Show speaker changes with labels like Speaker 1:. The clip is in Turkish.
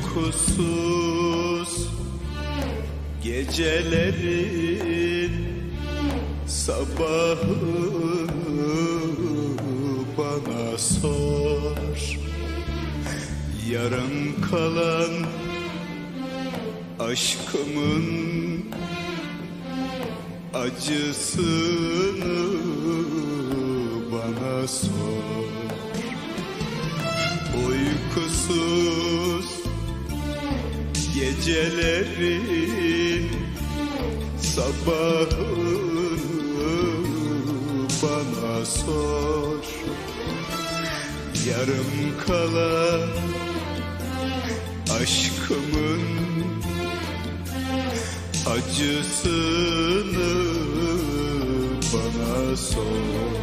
Speaker 1: uykusuz Gecelerin sabahı bana sor. Yarım kalan aşkımın acısını bana sor. Uykusuz gecelerin sabahını bana sor. Yarım kalan aşkımın acısını bana sor